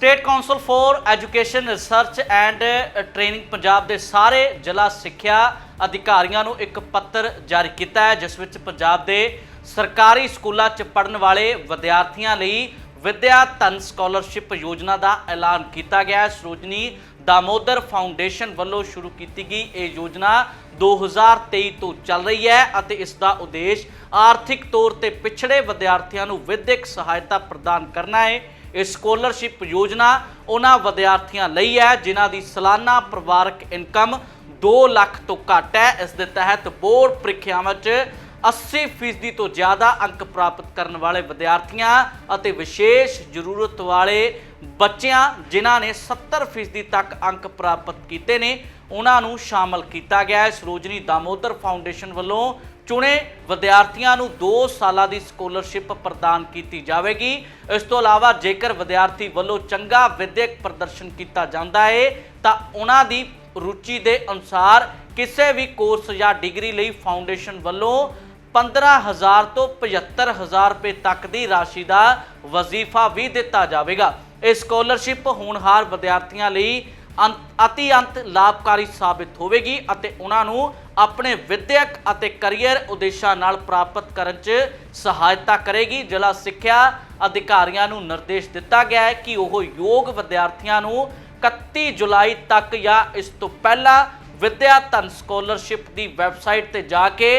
State council for education research and training Punjab ਦੇ ਸਾਰੇ ਜ਼ਿਲ੍ਹਾ ਸਿੱਖਿਆ ਅਧਿਕਾਰੀਆਂ ਨੂੰ ਇੱਕ ਪੱਤਰ ਜਾਰੀ ਕੀਤਾ ਹੈ, ਜਿਸ ਵਿੱਚ ਪੰਜਾਬ ਦੇ ਸਰਕਾਰੀ ਸਕੂਲਾਂ 'ਚ ਪੜ੍ਹਨ ਵਾਲੇ ਵਿਦਿਆਰਥੀਆਂ ਲਈ ਵਿਦਿਆ ਧਨ ਸਕਾਲਰਸ਼ਿਪ ਯੋਜਨਾ ਦਾ ਐਲਾਨ ਕੀਤਾ ਗਿਆ ਹੈ। ਸਰੋਜਨੀ ਦਾਮੋਦਰ ਫਾਊਂਡੇਸ਼ਨ ਵੱਲੋਂ ਸ਼ੁਰੂ ਕੀਤੀ ਗਈ ਇਹ ਯੋਜਨਾ 2023 ਤੋਂ ਚੱਲ ਰਹੀ ਹੈ ਅਤੇ ਇਸ ਦਾ ਉਦੇਸ਼ ਆਰਥਿਕ ਤੌਰ ਤੇ ਪਿਛੜੇ ਵਿਦਿਆਰਥੀਆਂ ਨੂੰ ਵਿਦਿਅਕ ਸਹਾਇਤਾ ਪ੍ਰਦਾਨ ਕਰਨਾ ਹੈ। ਇਹ ਸਕਾਲਰਸ਼ਿਪ ਯੋਜਨਾ ਉਹਨਾਂ ਵਿਦਿਆਰਥੀਆਂ ਲਈ ਹੈ ਜਿਨ੍ਹਾਂ ਦੀ ਸਾਲਾਨਾ ਪਰਿਵਾਰਕ ਇਨਕਮ 2 ਲੱਖ ਤੋਂ ਘੱਟ ਹੈ। ਇਸ ਦੇ ਤਹਿਤ ਬੋਰਡ ਪ੍ਰੀਖਿਆਵਾਂ 'ਚ 80% ਤੋਂ ਜ਼ਿਆਦਾ ਅੰਕ ਪ੍ਰਾਪਤ ਕਰਨ ਵਾਲੇ ਵਿਦਿਆਰਥੀਆਂ ਅਤੇ ਵਿਸ਼ੇਸ਼ ਜ਼ਰੂਰਤ ਵਾਲੇ ਬੱਚਿਆਂ ਜਿਨ੍ਹਾਂ ਨੇ 70% ਤੱਕ ਅੰਕ ਪ੍ਰਾਪਤ ਕੀਤੇ ਨੇ, ਉਹਨਾਂ ਨੂੰ ਸ਼ਾਮਲ ਕੀਤਾ ਗਿਆ ਹੈ। ਸਰੋਜਨੀ ਦਾਮੋਦਰ ਫਾਊਂਡੇਸ਼ਨ ਵੱਲੋਂ ਚੁਣੇ ਵਿਦਿਆਰਥੀਆਂ ਨੂੰ 2 ਸਾਲਾਂ ਦੀ ਸਕਾਲਰਸ਼ਿਪ ਪ੍ਰਦਾਨ ਕੀਤੀ ਜਾਵੇਗੀ। ਇਸ ਤੋਂ ਇਲਾਵਾ ਜੇਕਰ ਵਿਦਿਆਰਥੀ ਵੱਲੋਂ ਚੰਗਾ ਵਿਦਿਅਕ ਪ੍ਰਦਰਸ਼ਨ ਕੀਤਾ ਜਾਂਦਾ ਹੈ ਤਾਂ ਉਹਨਾਂ ਦੀ ਰੁਚੀ ਦੇ ਅਨੁਸਾਰ ਕਿਸੇ ਵੀ ਕੋਰਸ ਜਾਂ ਡਿਗਰੀ ਲਈ ਫਾਊਂਡੇਸ਼ਨ ਵੱਲੋਂ 15000 ਤੋਂ 75000 ਰੁਪਏ ਤੱਕ ਦੀ ਰਾਸ਼ੀ ਦਾ ਵਜ਼ੀਫਾ ਵੀ ਦਿੱਤਾ ਜਾਵੇਗਾ। ਇਹ ਸਕਾਲਰਸ਼ਿਪ ਹੋਣਹਾਰ ਵਿਦਿਆਰਥੀਆਂ ਲਈ ਅੰਤ- ਅਤੀ ਅੰਤ ਲਾਭਕਾਰੀ ਸਾਬਿਤ ਹੋਵੇਗੀ ਅਤੇ ਉਹਨਾਂ ਨੂੰ ਆਪਣੇ ਵਿਦਿਅਕ ਅਤੇ ਕੈਰੀਅਰ ਉਦੇਸ਼ਾਂ ਨਾਲ ਪ੍ਰਾਪਤ ਕਰਨ 'ਚ ਸਹਾਇਤਾ ਕਰੇਗੀ। ਜ਼ਿਲ੍ਹਾ ਸਿੱਖਿਆ ਅਧਿਕਾਰੀਆਂ ਨੂੰ ਨਿਰਦੇਸ਼ ਦਿੱਤਾ ਗਿਆ ਹੈ ਕਿ ਉਹ ਯੋਗ ਵਿਦਿਆਰਥੀਆਂ ਨੂੰ 31 ਜੁਲਾਈ ਤੱਕ ਜਾਂ ਇਸ ਤੋਂ ਪਹਿਲਾਂ ਵਿਦਿਆ ਧਨ ਸਕਾਲਰਸ਼ਿਪ ਦੀ ਵੈਬਸਾਈਟ ਤੇ ਜਾ ਕੇ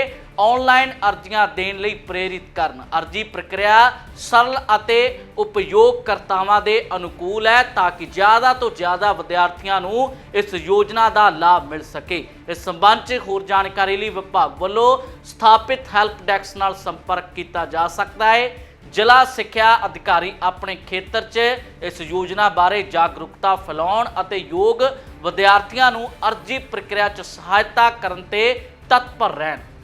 ਆਨਲਾਈਨ ਅਰਜ਼ੀਆਂ ਦੇਣ ਲਈ ਪ੍ਰੇਰਿਤ ਕਰਨ। ਅਰਜ਼ੀ ਪ੍ਰਕਿਰਿਆ ਸਰਲ ਅਤੇ ਉਪਯੋਗਕਰਤਾਵਾਂ ਦੇ ਅਨੁਕੂਲ ਹੈ ਤਾਂ ਕਿ ਜ਼ਿਆਦਾ ਤੋਂ ਜ਼ਿਆਦਾ ਵਿਦਿਆਰਥੀਆਂ ਨੂੰ ਇਸ ਯੋਜਨਾ ਦਾ ਲਾਭ ਮਿਲ ਸਕੇ। ਇਸ ਸੰਬੰਧ 'ਚ ਹੋਰ ਜਾਣਕਾਰੀ ਲਈ ਵਿਭਾਗ ਵੱਲੋਂ ਸਥਾਪਿਤ ਹੈਲਪ ਡੈਸਕ ਨਾਲ ਸੰਪਰਕ ਕੀਤਾ ਜਾ ਸਕਦਾ ਹੈ। ਜ਼ਿਲ੍ਹਾ ਸਿੱਖਿਆ ਅਧਿਕਾਰੀ ਆਪਣੇ ਖੇਤਰ 'ਚ ਇਸ ਯੋਜਨਾ ਬਾਰੇ ਜਾਗਰੂਕਤਾ ਫੈਲਾਉਣ ਅਤੇ ਯੋਗ ਵਿਦਿਆਰਥੀਆਂ ਨੂੰ ਅਰਜ਼ੀ ਪ੍ਰਕਿਰਿਆ 'ਚ ਸਹਾਇਤਾ ਕਰਨ ਤੇ ਤਤਪਰ ਰਹਿਣ।